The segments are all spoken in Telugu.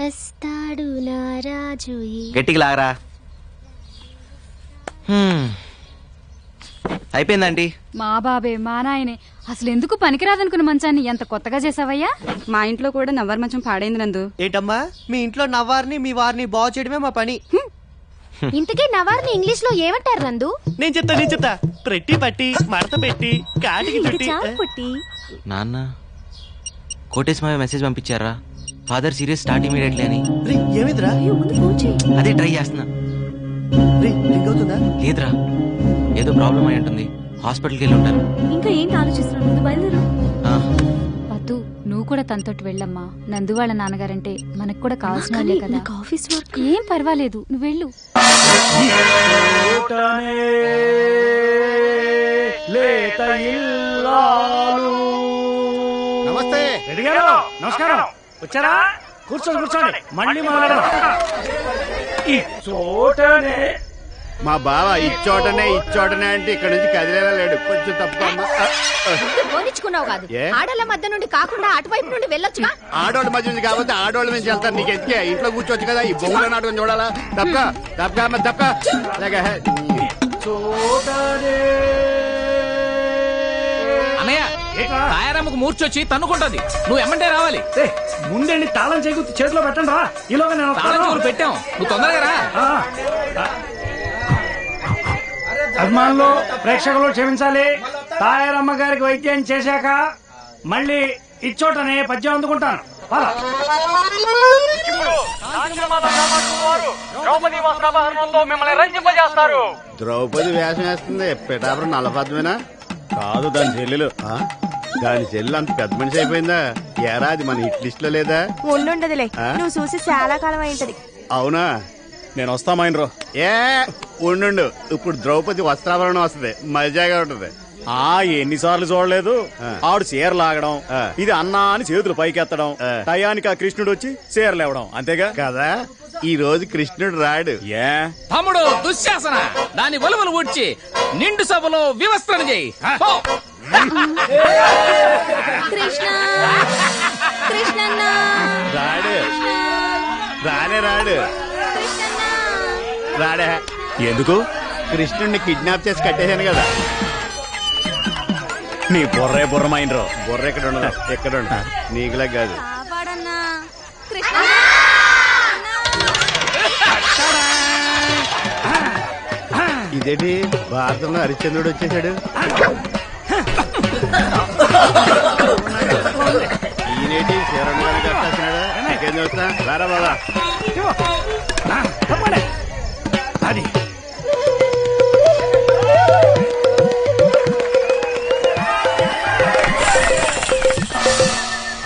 వస్తాడు నా రాజు గట్టికి లాగరా. హ్మ్. అయిపోయిందండి. మా బాబే మా నాయనే. అసలు ఎందుకు పనికిరాదనుకున్న మంచాన్ని ఎంత కొత్తగా చేసావయ్యా మా ఇంట్లో కూడా నవ్వర్ మంచం పాడైంది నందు. ఏంటమ్మా? మీ ఇంట్లో నవ్వారిని మీ వారిని బాగు చేయడమే మా పని. ఇంతకీ నవార్ని ఇంగ్లీష్లో ఏమంటారు నందు? నేను చెప్తా నేను చెప్తా. ప్రట్టి పట్టి మడత పెట్టి కాటికి చుట్టి పుట్టి. నాన్న కోటేశ్ మావి మెసేజ్ పంపించారా? ఫాదర్ సీరియస్ స్టార్ట్ ఇమీడియట్లీ అని. రే, ఏమైందిరా? అదే ట్రై చేస్తున్నా. రే, రింగ్ అవుతుందా? లేదురా. ఏదో ప్రాబ్లం అయి ఉంటుంది. హాస్పిటల్కి వెళ్ళి ఉంటారు ఇంకా ఏంటి ఆలోచిస్తున్నావు? బయలుదేరు. ఆ, పద్దు నువ్వు కూడా తనతోటి వెళ్ళమ్మా. నందు వాళ్ళ నాన్నగారంటే మనకు కూడా కావాల్సిన వాళ్ళే కదా. ఆఫీస్ వర్క్ ఏం పర్వాలేదు నువ్వు వెళ్ళు. నమస్తే. నమస్కారం. వచ్చారా? కూర్చోండి కూర్చోండి మళ్ళీ మొదలెడదాం ఈ చోటనే మా బావ ఇచ్చోటనే ఇచ్చోటనే అంటే ఇక్కడ నుంచి కదిలేలా లేడు. కొంచెం పోనిచ్చుకున్నావు కాదు. ఏ? ఆడల మధ్య నుండి కాకుండా అటువైపు నుండి వెళ్ళొచ్చుగా? ఆడోళ్ళ మధ్య నుంచి కాబట్టి ఆడోళ్ళ నుంచి వెళ్తారు నీకు ఎందుకే? ఇంట్లో కూర్చోవచ్చు కదా. ఈ బొమ్మల నాటకం చూడాలా? తప్పక తప్పక అమ్మ తప్పక. చోటనే? తాయారమ్మకు మూర్చొచ్చి తన్నుకుంటది నువ్వు ఎమ్మంటే రావాలి. ఏ, ముందండి తాళం చేకూర్చి చేతిలో పెట్టండి రా. ఈలోగా నేను తాళం పెట్టాం. నువ్వు తొందరగా రా. అభిమానులు ప్రేక్షకులు క్షమించాలి. తాయారమ్మ గారికి వైద్యం చేశాక మళ్ళీ ఇచ్చోటనే పద్యం అందుకుంటాను. పద. ద్రౌపది వేషం వేస్తుంది. పిఠాపురం నల్లపద్మేనా? కాదు దాని చెల్లెలు. ఆ? దాని చెల్లెలు అంత పెద్ద మనిషి అయిపోయిందా? ఏరా అది మన హిట్ లిస్ట్లో లేదా? ఉండుండదులే ఆ? నువ్వు చూసి చాలా కాలం అయింటది అవునా? నేను వస్తామైనరో ఏ ఉండు ఇప్పుడు ద్రౌపది వస్త్రాభరణం వస్తుంది. మజాగా ఉంటది. ఆ ఎన్నిసార్లు చూడలేదు. ఆవిడ చీర లాగడం. ఇది అన్నా అని చేతులు పైకెత్తడం. టయానికి ఆ కృష్ణుడు వచ్చి చీర లేవడం. అంతేగా? కదా? ఈ రోజు కృష్ణుడు రాడు. ఏ? తమ్ముడు దుశ్శాసన. దాని ఒలువలు ఊడ్చి నిండు సభలో వివస్త్రణ చేయి. కృష్ణ. కృష్ణన్న. రాడు. రానే రాడు. రాడే. ఎందుకు? కృష్ణుడిని కిడ్నాప్ చేసి కట్టేశాను కదా. నీ బుర్రే బుర్రమైనరో బుర్ర ఎక్కడ ఉండదు ఎక్కడ ఉండదు నీకులా కాదు. ఇదేంటి? భారతంలో హరిశ్చంద్రుడు వచ్చేసాడు ఈయనేటి శరణ్యాన్ని కట్టేస్తున్నాడు నాకేం చూస్తా రారా బాబా ఇవ్వు. ఆ, తప్పండి. అది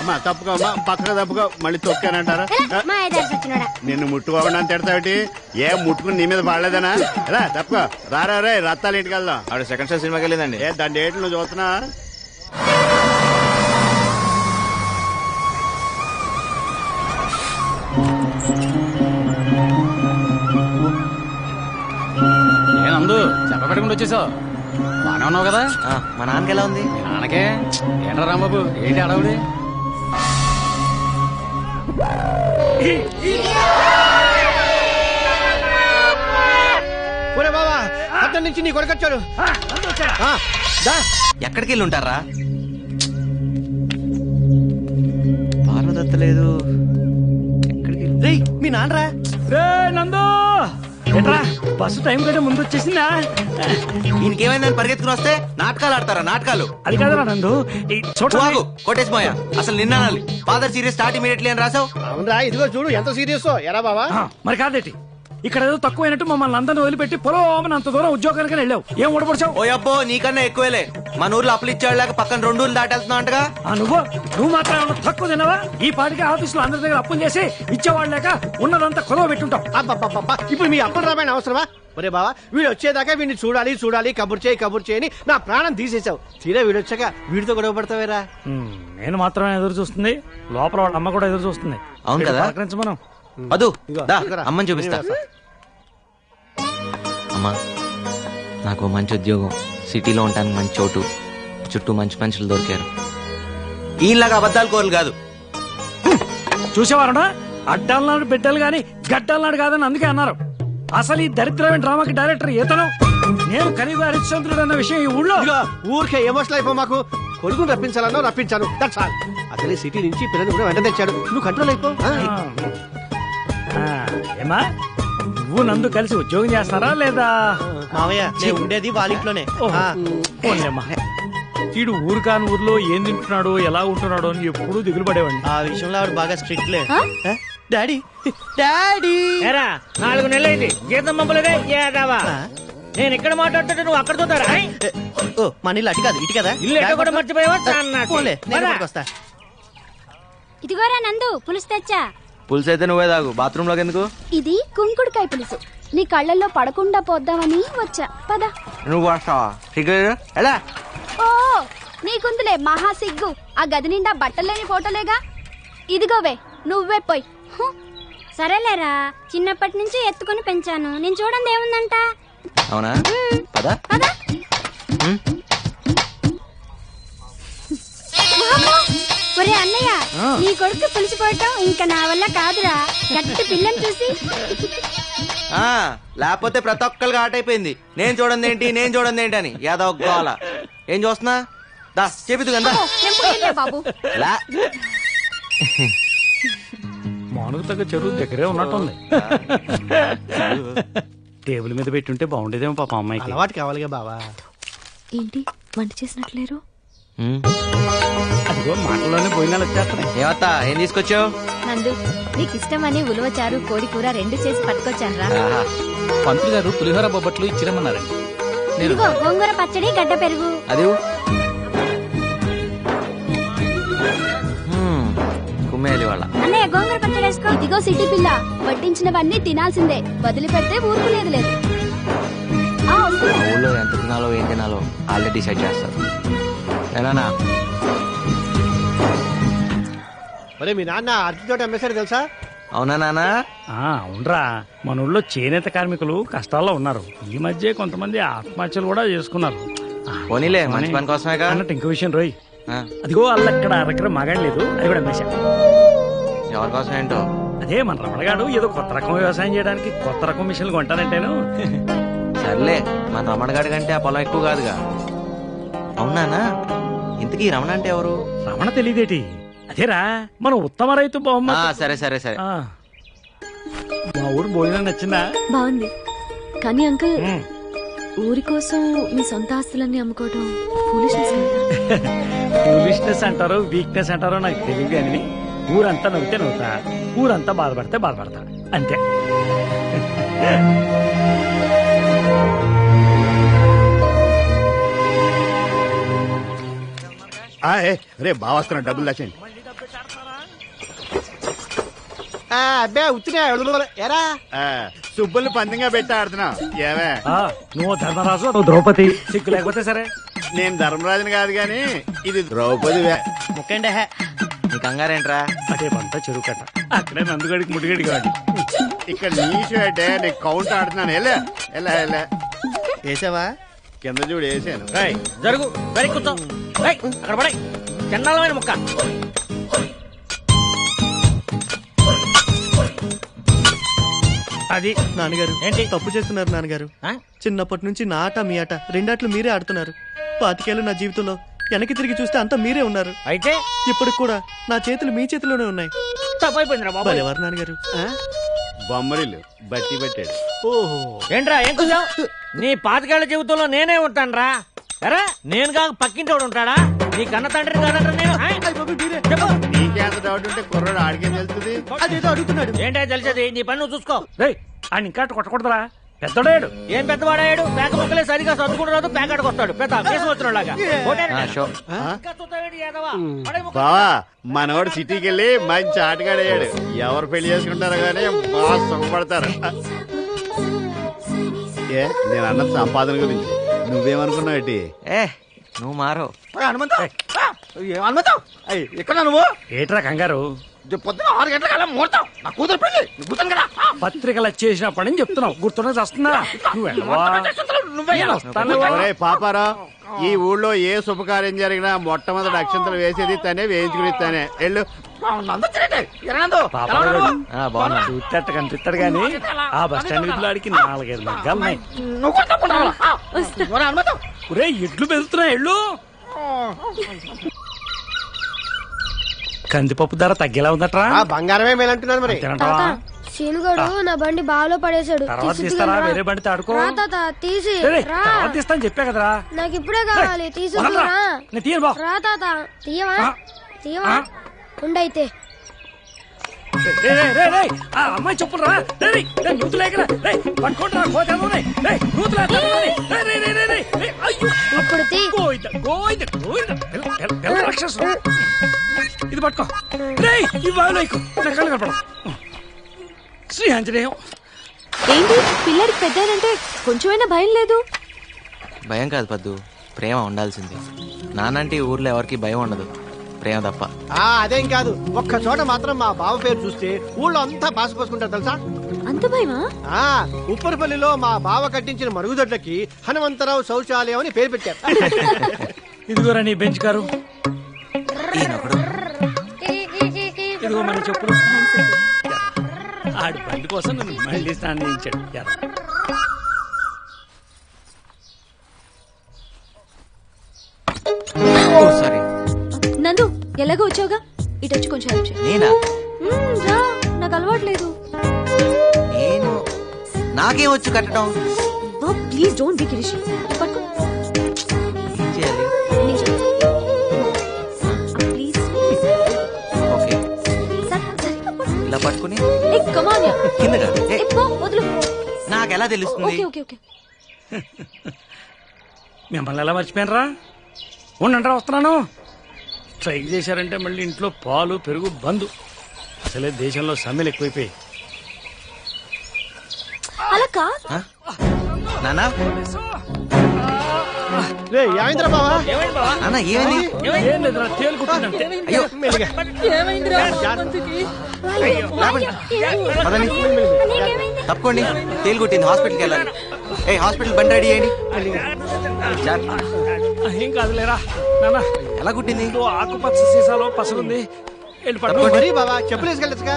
అమ్మా తప్పుకో అమ్మా పక్కగా తప్పుకో మళ్ళీ తొక్కానంటారా? మా ఐదారు సచ్చినోడా నిన్ను ముట్టుకోకుండా తిడతావిటి ఏ ముట్టుకుని నీ మీద పడలేదనా? రా తప్పుకో. రారా రే రత్తాలు ఇంటికి వెళ్దాం. ఆవిడ సెకండ్ షో సినిమాకి వెళ్ళిందండి. ఏ దాని డేట్లు నువ్వు చూస్తున్నా చెప్పబెట్టకుండా వచ్చేసావు? బానే ఉన్నావు కదా? ఆ, మా నాన్నకి ఎలా ఉంది? నాన్నకే? ఏంట్రా రాంబాబు? ఏంటి అడవుడి ఒరే బాబా అతని నుంచి నీ కొడుకొచ్చాడు. ఆ, నందు వచ్చాడా? ఆ, దా. ఎక్కడికి వెళ్ళి ఉంటారా పార్వదత్త లేదు. ఎక్కడికి మీ నాన్నరా? రే నందు! ఏంట్రా? బస్సు టైం కంటే ముందు వచ్చేసిందా? ఈయనకేమైందని పరిగెత్తుకుని వస్తే నాటకాలు ఆడతారా? నాటకాలు. అది కాదురా నందు. ఈ చూడ వాగు కోటేష్ మోయ అసలు నిన్న అనాలి. ఫాదర్ సీరియస్ స్టార్ట్ ఇమీడియట్లీ అని రాసావు? అవునరా ఇదిగో చూడు ఎంత సీరియస్ ఎరా బాబా మరి కాదేటి ఇక్కడ ఏదో తక్కువైనట్టు మమ్మల్ని అందరిని వదిలిపెట్టి పొలం అంత దూరం ఉద్యోగానికి వెళ్ళావు. ఏం ఊడపడిచావు? ఓ అబ్బో నీకన్నా ఎక్కువేలే. మన ఊర్లో అప్పులు ఇచ్చేవాళ్ళకి పక్కన రెండు ఊర్లు దాటేస్తున్నావు అంటగా ఆ నువ్వు? నువ్వు మాత్రం ఏమన్నా తక్కువ తినవా ఈ పాటికి ఆఫీసులో అందరి దగ్గర అప్పులు చేసి ఇచ్చేవాళ్ళు లేక ఉన్నదంతా కొదవ పెట్టుంటావు. అబ్బబ్బబ్బబ్బా, ఇప్పుడు మీ అప్పల రామాయణ అవసరమా? ఒరే బావా వీడు వచ్చేదాకా వీడిని చూడాలి చూడాలి కబుర్ చేయి కబుర్ చేయని నా ప్రాణం తీసేశావు. తీరా వీడు వచ్చాక వీడితో గొడవ పడతావేరా? ఉమ్, నేను మాత్రమే ఎదురు చూస్తుంది లోపల వాళ్ళ అమ్మ కూడా ఎదురు చూస్తుంది. అవును కదా? మనం అదు ఇదిగో, దా ఇదిగోరా. అమ్మని చూపిస్తా. అమ్మా నాకు మంచి ఉద్యోగం. సిటీలో ఉంటానికి మంచి చోటు. చుట్టూ మంచి మనుషులు దొరికారు. ఈలాగా అబద్ధాలు కోరలు కాదు. చూసేవారునా అడ్డాలనాడు బిడ్డలు గాని గడ్డలనాడు కాదని అందుకే అన్నారు. అసలు ఈ దరిద్రమైన డ్రామాకి డైరెక్టర్ ఈతను నేను కలిగి హరిశ్చంద్రుడు అన్న విషయం ఈ ఊళ్ళో? ఇదిగో ఊరికే ఎమోషనల్ అయిపో మాకు. కొడుకుని రప్పించాలన్నా రప్పించాను. దట్స్ ఆల్ అసలు ఈ సిటీ నుంచి పిల్లలు కూడా వెంట తెచ్చాడు. నువ్వు కంట్రోల్ అయిపో. ఆ? ఆ, ఏమా? నువ్వు నందు కలిసి ఉద్యోగం చేస్తారా లేదా? మావయ్య నేను ఉండేది వాళ్ళ ఇంట్లోనే. ఓహో. ఆ. పోన్లేమ్మా. వీడు ఊరు కాని ఊర్లో ఏం తింటున్నాడో ఎలా ఉంటున్నాడో అని ఎప్పుడూ దిగులు పడేవాడిని. ఆ విషయంలో ఆవిడ బాగా స్ట్రిక్ట్ లే ఆ? డాడీ. డాడీ. ఏరా నాలుగు నెలలైంది. జీతం పంపలేదే ఏదావా? నేను ఇక్కడ మాట్లాడుతుంటే నువ్వు అక్కడ చూతారా ఓ మన ఇల్లు అటు కాదు ఇటు కదా? ఇల్లు ఎక్కడ కూడా మర్చిపోయావా? సన్నాసి. పోలే నేను పద. ఇక్కడికి వస్తా. ఇదిగోరా నందు పులుసు తెచ్చా? పులుసు అయితే నువ్వే తాగు. బాత్రూమ్లోకి ఎందుకు? ఇది కుంకుడుకాయ పులుసు. నీ కళ్ళల్లో పడకుండా పోద్దామని వచ్చా. పద. నువ్వు వస్తావా? సిగ్గు ఎలా? ఓ నీకుందిలే మహా సిగ్గు. ఆ గది నిండా బట్టలేని ఫోటోలేగా? ఇదిగోవే నువ్వే పోయి. సరేలేరా చిన్నప్పటి నుంచి ఎత్తుకుని పెంచాను. నేను చూడండి ఏముందంట. అవునా? పద. ఒరే అన్నయ్య నీ కొడుకు పులిసిపోవటం ఇంకా నా వల్ల కాదురా. గట్టి పిల్లని చూసి. ఆ, లేకపోతే ప్రతి ఒక్కరికి ఆట అయిపోయింది. నేను చూడండి ఏంటి నేను చూడండి ఏంటి అని. యాదవ్ గోల. ఏం చూస్తున్నా? దా చెప్పిద్దు కదా ఓ, నేను పోయిలే బాబు. లా. మానుగు తగ్గ చెరువు దగ్గరే ఉన్నట్టుంది. టేబుల్ మీద పెట్టుంటే బాగుండేదేమో పాప అమ్మాయికి. అలవాటు కావాలిగా బావా. ఏంటి వంట చేసినట్లేరు. అదిగో వచ్చేస్తున్నాయి. ఏమత్తా ఏం తీసుకొచ్చావు? నందు నీకు ఇష్టమని ఉలవచారు కోడి కూర రెండు చేసి పట్టుకొచ్చాను రా. పంతులు గారు పులిహోర బొబ్బట్లు ఇచ్చిరమ్మన్నారండి. నేను ఇదిగో గోంగూర పచ్చడి గడ్డ పెరుగు. అది? ఇవ్వు. హ్మ్. కుమ్మేయాలి వాళ్ళ అన్నయ్య గోంగూర పచ్చడి వేసుకో. ఇదిగో సిటీ పిల్ల. వడ్డించినవన్నీ తినాల్సిందే. వదిలిపెడితే ఊరుకునేది లేదు ఆ, వస్తున్నా. మా ఊళ్ళో ఎంత తినాలో ఏం తినాలో వాళ్ళే డిసైడ్ చేస్తారు. నేనా ఒరే మీ నాన్న అరటి తోట అమ్మేశాడు తెలుసా? అవునా నానా? ఆ, అవునరా. మన ఊళ్ళో చేనేత కార్మికులు కష్టాల్లో ఉన్నారు. ఈ మధ్య కొంతమంది ఆత్మహత్యలు కూడా చేసుకున్నారు. పోనీలే మంచి పని. కోసమేగా. అన్నట్టు ఇంకో విషయం రోయ్. అదిగో వాళ్ళక్కడ అరకర మగాడలేదు అది కూడా అమ్మేశా. ఎవరి కోసం ఏంటో? అదే మన రమణగాడు ఏదో కొత్త రకం వ్యవసాయం చేయడానికి కొత్త రకం మిషన్లు కొంటానంటేను. సర్లే మన రమణ గాడి కంటే ఆ పొలం ఎక్కువ కాదుగా. అవునానా ఇంతకీ రమణ అంటే ఎవరు? రమణ తెలియదేటి. అదేరా మన ఉత్తమ రైతు ఆ, సరే సరే సరే. ఆ. మా ఊరు భోజనం నచ్చిందా? బాగుంది. కానీ అంకుల్ ఉమ్. ఊరి కోసం మీ సొంత ఆస్తులన్నీ అమ్ముకోవటం ఫూలిష్నెస్ ఫూలిష్నెస్ అంటారో వీక్నెస్ అంటారో నాకు తెలియదు కానీ ఊరంతా నవ్వితే నవ్వుతా ఊరంతా బాధపడితే బాధపడతా. అంతే. రే బావ వస్తున్నా డబ్బులు దాచండి ఆ, అబ్బే ఉత్తినే ఎరా? ఆ, సుబ్బుల్ని పంతంగా పెట్టి ఆడుతున్నా. ఏమే? ఆ, నువ్వు ధర్మరాజు నువ్వు ద్రౌపది. సిగ్గు లేకపోతే సరే. నేను ధర్మరాజుని కాదు గాని ఇది ద్రౌపది ముక్కండి హే. నీ కంగారేంట్రా? అదే పంట చెరువు కట్ట. అక్కడే నందుగడికి ముడిగడికి వాడి. ఇక్కడ నీచు అంటే నేను కౌంట్ ఆడుతున్నాను. ఎలా ఎలా ఎలా వేసావా? కింద చూడు వేసాను. జరుగు. వెరీ కూర్చో. రేయ్, అక్కడ పడే చండాలమైన ముక్క. అది నాన్నగారు ఏంటి? తప్పు చేస్తున్నారు నాన్నగారు. ఆ? చిన్నప్పటి నుంచి నా ఆట మీ ఆట రెండాట్లు మీరే ఆడుతున్నారు. పాతికేళ్ళు నా జీవితంలో వెనక్కి తిరిగి చూస్తే అంతా మీరే ఉన్నారు. అయితే? ఇప్పటికి కూడా నా చేతులు మీ చేతిలోనే ఉన్నాయి. తప్పైపోయిందిరా బాబు నాన్నగారు. ఆ? బొమ్మరిల్లు బట్టి పట్టాడు. ఓహో. ఏంట్రా ఏం కూర్చావు నీ పాతికేళ్ళ జీవితంలో నేనే ఉంటానురా. ఎరా నేను కాక పక్కింటోడు ఉంటాడా నీ కన్న తండ్రి కాదంటారా నేను ఆ? చెప్పు నీకేంత డౌట్ ఉంటే కుర్రాడు ఆడికేం తెలుస్తుంది అదేదో అడుగుతున్నాడు ఏంటో తెలిసేది నీ పని నువ్వు చూసుకో రేయ్ ఆయన ఇంకా అటు కొట్టకూడదురా పెద్దడాడు ఏం పెద్దవాడాడు పేక ముక్కలే సరిగా సర్దుకుంటూ రాదు పేకాడికి వస్తాడు పెద్ద కేసు వచ్చినలాగా షో బావా మనవాడు సిటీకి వెళ్ళి మంచి ఆటగాడయ్యాడు ఎవరు పెళ్ళి చేసుకుంటారో గానీ బాగా సుఖపడతారు ఏ నేను అన్న సంపాదన గురించి నువ్వేమనుకున్నావు ఏంటి? ఏ నువ్వు మారో. హనుమంతం! ఎక్కడ నువ్వు? ఏట్రా కంగారు? పొద్దున ఆరు గంటల ముహూర్తం. నా కూతురు పెళ్ళి కూతురు కదా. పత్రికలు వచ్చేసినప్పటి నుంచి చెప్తున్నావు. గుర్తున్నా వస్తుందా నువ్వు పాపారా ఈ ఊళ్ళో ఏ శుభకార్యం జరిగినా మొట్టమొదటి అక్షంతలు వేసేది తనే వేయించుకుని తనే వెళ్ళు. కానీ ఆ బస్ స్టాండ్ వీధిలో ఆడికి నాలుగైదు ఒరే ఎడ్లు ఎళ్ళు కందిపప్పు ధర తగ్గేలా ఉందట్రా? ఆ బంగారమే మేలంటున్నారు మరి. శీనుగడు నా బండి బాలో పడేశాడు. తర్వాత తీస్తారా? వేరే బండి తాడుకో. రా తాత తీసి తర్వాత తీస్తాను చెప్పా కదరా. నాకు ఇప్పుడే కావాలి తీసుకురా తీయవా. తీయవా. ఉండైతే రేయ్, రేయ్, రేయ్, రేయ్, ఆ అమ్మాయి చెప్పులు రా. ఇది పట్టుకో నా కళ్ళు శ్రీ ఆంజనేయం ఏంటి పిల్లడికి పెద్దానంటే కొంచెమైనా భయం లేదు భయం కాదు పద్దు ప్రేమ ఉండాల్సింది నానంటే ఊర్లో ఎవరికి భయం ఉండదు ప్రేమ తప్ప ఆ అదేం కాదు. ఒక్క చోట మాత్రం మా బావ పేరు చూస్తే ఊళ్ళో అంతా పాసిపోసుకుంటారు తెలుసా? అంత భయమా? ఆ ఉప్పరపల్లిలో మా బావ కట్టించిన మరుగుదొడ్లకి హనుమంతరావు శౌచాలయం అని పేరు పెట్టారు. ఇదిగోరా నీ బెంచ్ కారు. ఈయనొకడు ఇదిగో మన చెప్పులు. ఆడి బండి కోసం నన్ను మళ్ళీ స్నానం చేయించాడు. ఎలాగో వచ్చావుగా? ఇటు వచ్చి కొంచెం help చేయి. నేనా? మ్మ్, రా నాకు అలవాట్లేదు. నేను? నాకేం వచ్చు కట్టడం? ప్లీజ్ డోంట్ బి కిరిషి పట్టుకో. ఏం చేయాలి? నేను చెప్తా. Please okay. సరే సరే. ఇలా పట్టుకుని? ఏ, పో వదులు. నాకు ఎలా తెలుస్తుంది? Okay okay okay. మిమ్మల్ని ఎలా మర్చిపోయినరా? ఉండండిరా వస్తున్నాను. స్ట్రైక్ చేశారంటే మళ్ళీ ఇంట్లో పాలు పెరుగు బంద్. అసలే దేశంలో సమ్మెలు ఎక్కువైపోయి అలా కాదు ఆ? నానా రే యావేంద్ర బావా? నాన్న ఏమైంది? ఏం లేదురా తేలుకుంటుందంటే అయ్యో. మెల్లిగా. పదండి. తప్పుకోండి. తేలు కొట్టింది. హాస్పిటల్కి వెళ్ళాలి. ఏ హాస్పిటల్ బండి రెడీ చేయండి. చాలు. ఏం కాదులేరా నాన్న. ఎలా కుట్టింది? ఆకుపచ్చ సీసాలో పసలుంది వెళ్ళి పట్టుకో. మరి బావా చెప్పులు వేసుకెళ్ళచ్చుగా.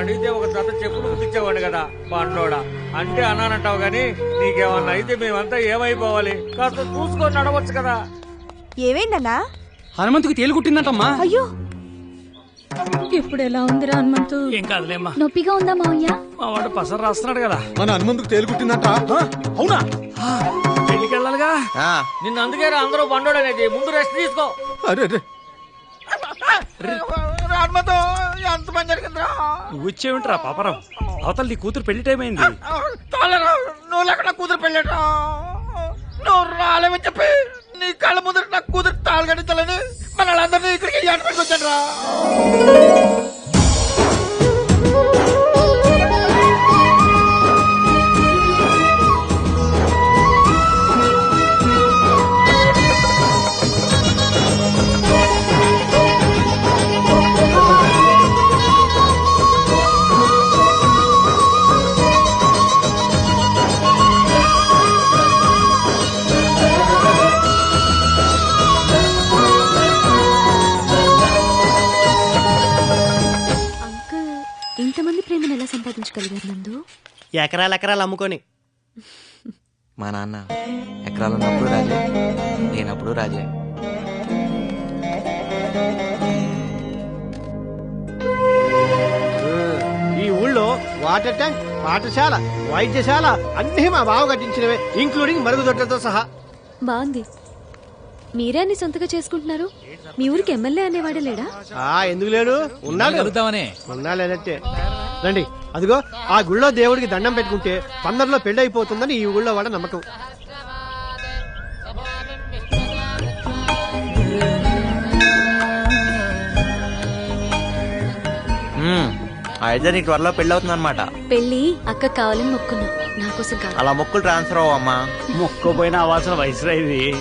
అడిగితే ఒక జత చెప్పులు కుట్టించేవాడు కదా బండోడా అంటే అన్నానంటావు గాని నీకేమన్నా అయితే మేమంతా ఏమైపోవాలి? కాస్త చూసుకొని నడవచ్చు కదా. ఏమైందన్నా? హనుమంతుకి తేలు కుట్టిందంటమ్మా. అయ్యో ఇప్పుడు ఎలా ఉందిరా హనుమంతు? ఏం కాదులేమ్మా. నొప్పిగా ఉందా మావయ్య? మా వాడు పసరు రాస్తున్నాడు కదా. మన హనుమంతుకు తేలుకుట్టిందంట అవునా? పెళ్ళికి వెళ్ళాలిగా ఆ, నిన్ను అందుకే రా అందరూ బండోడు అనేది. ముందు రెస్ట్ తీసుకో. అరే అరే. ఎంత పని జరిగిందిరా? నువ్వు వచ్చేవింటరా పాపరావు అవతల నీ కూతురు పెళ్ళి టైం అయింది. నువ్వు లేకుండా కూతురు పెళ్ళారా. నువ్వు రాలేమని చెప్పి నీ కళ్ళ ముందర నా కూతురు తాళి కట్టించాలని మన వాళ్ళందరినీ ఇక్కడికి ఏట రా ఎకరాలు ఎకరాలు అమ్ముకొని. మా నాన్న ఎకరాలు ఉన్నప్పుడు రాజే లేనప్పుడు రాజే. ఈ ఊళ్ళో వాటర్ ట్యాంక్ పాఠశాల వైద్యశాల అన్ని మా బావ కట్టించినవే ఇంక్లూడింగ్ మరుగుదొడ్లతో సహా. బాగుంది. మీరే అన్ని సొంతగా చేసుకుంటున్నారు? మీ ఊరికి ఎమ్మెల్యే అనేవాడే లేడా? ఆ ఎందుకు లేడు? ఉన్నాడు. కలుద్దామనే ఉన్నా లేనట్టే. రండి. అదిగో ఆ గుళ్ళో దేవుడికి దండం పెట్టుకుంటే పందర్లో పెళ్ళి అయిపోతుందని ఈ ఊళ్ళో వాళ్ళ నమ్మకం. ఇద్దరు నీకు త్వరలో పెళ్ళి అవుతుంది అనమాట పెళ్ళి అక్క కావాలని మొక్కున్నా. నా కోసం కాదు. అలా మొక్కులు ట్రాన్స్ఫర్ అవ్వమ్మా. మొక్కోపోయిన అవ్వాల్సిన వయసులో ఇది.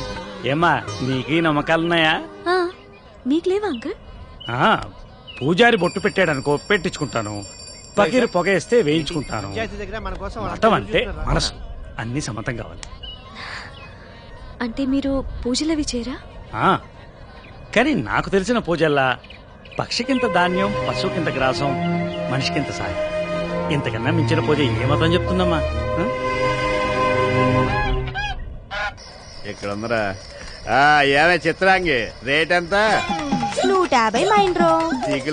ఏమ్మా నీకు నమ్మకాలున్నాయా? మీకు లేవా అంకుల్? ఆ, పూజారి బొట్టు పెట్టాడు అనుకో పెట్టించుకుంటాను. పకీరు పొగేస్తే వేయించుకుంటాను. పంచాయతీ దగ్గర మన కోసం వాళ్ళు మతం అంటే. మనసు అన్ని సమతం కావాలి. అంటే మీరు పూజలవి చేయరా? ఆ, కానీ నాకు తెలిసిన పూజల్లా పక్షికింత ధాన్యం పశువుకింత గ్రాసం మనిషికింత సాయం. ఇంతకన్నా మించిన పోతే ఏ మతం చెప్తుందమ్మా? ఇక్కడ ఉందరా ఆ, ఏమే చిత్రాంగి? రేట్ ఎంత? నూట యాభై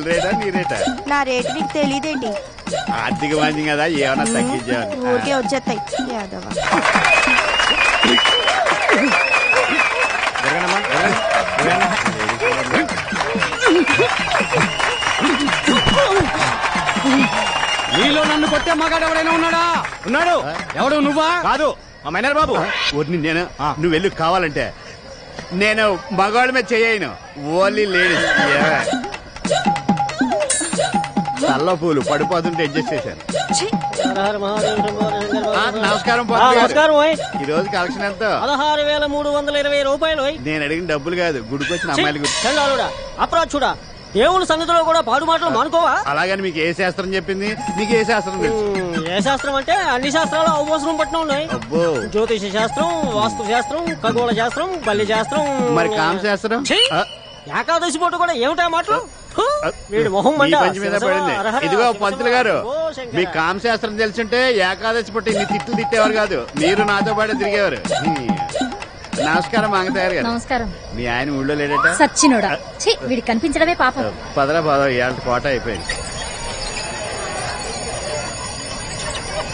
రేటా నీ రేటా? నా రేటు నీకు తెలియదేంటి ఆర్థిక మంచి కదా ఏమన్నా తగ్గించావని ఊరికే వచ్చేస్తాయి యాదవ నీలో నన్ను కొట్టే మగాడు ఎవడైనా ఉన్నాడా? ఉన్నాడు. ఎవడు నువ్వా? కాదు మా మైనర్ బాబు. ఊరిని నేను నువ్వు వెళ్ళి కావాలంటే నేను మగవాళ్ళ మీద చేయను. ఓన్లీ లేడీస్ తల్ల పూలు పడిపోతుంటే అడ్జస్ట్ చేశాను. ఆ, నమస్కారం పంతులు గారు. నమస్కారం ఓయ్. ఈ రోజు కలెక్షన్ ఎంత? పదహారు వేల మూడు వందల ఇరవై రూపాయలు ఓయ్. నేను అడిగిన డబ్బులు కాదు గుడికొచ్చిన అమ్మాయిల గురించి. చండాలుడా అప్రాచుడా దేవుని సన్నిధిలో కూడా పాడు మాటలు మానుకోవా? అలాగని మీకు ఏ శాస్త్రం చెప్పింది? మీకు ఏ శాస్త్రం తెలుసు? ఏ శాస్త్రం అంటే అన్ని శాస్త్రాలు అవసరం పట్టిన ఉన్నాయి. అబ్బో. జ్యోతిష శాస్త్రం వాస్తు శాస్త్రం ఖగోళ శాస్త్రం బల్లి శాస్త్రం మరి కామ శాస్త్రం? ఛీ! ఆ, ఏకాదశి పూట కూడా ఏమిటా మాటలు? ఫు! ఆ, వీడి మొహం మీ మంట పంచి మీద శివ పడింది. ఇదిగో శివ పంతులు గారు ఓ శంకర. మీ కామ శాస్త్రం తెలుసుంటే ఏకాదశి పుట్టి ఇన్ని తిట్లు తిట్టేవారు కాదు. మీరు నాతో పాటు తిరిగేవారు. హ్మ్. నమస్కారం మంగతాయారు గారు నమస్కారం. మీ ఆయన ఊళ్ళో లేడట? సచ్చినోడా? ఛీ వీడి కనిపించడమే పాపం. పదరా పదరా ఇవాళ కోట అయిపోయింది.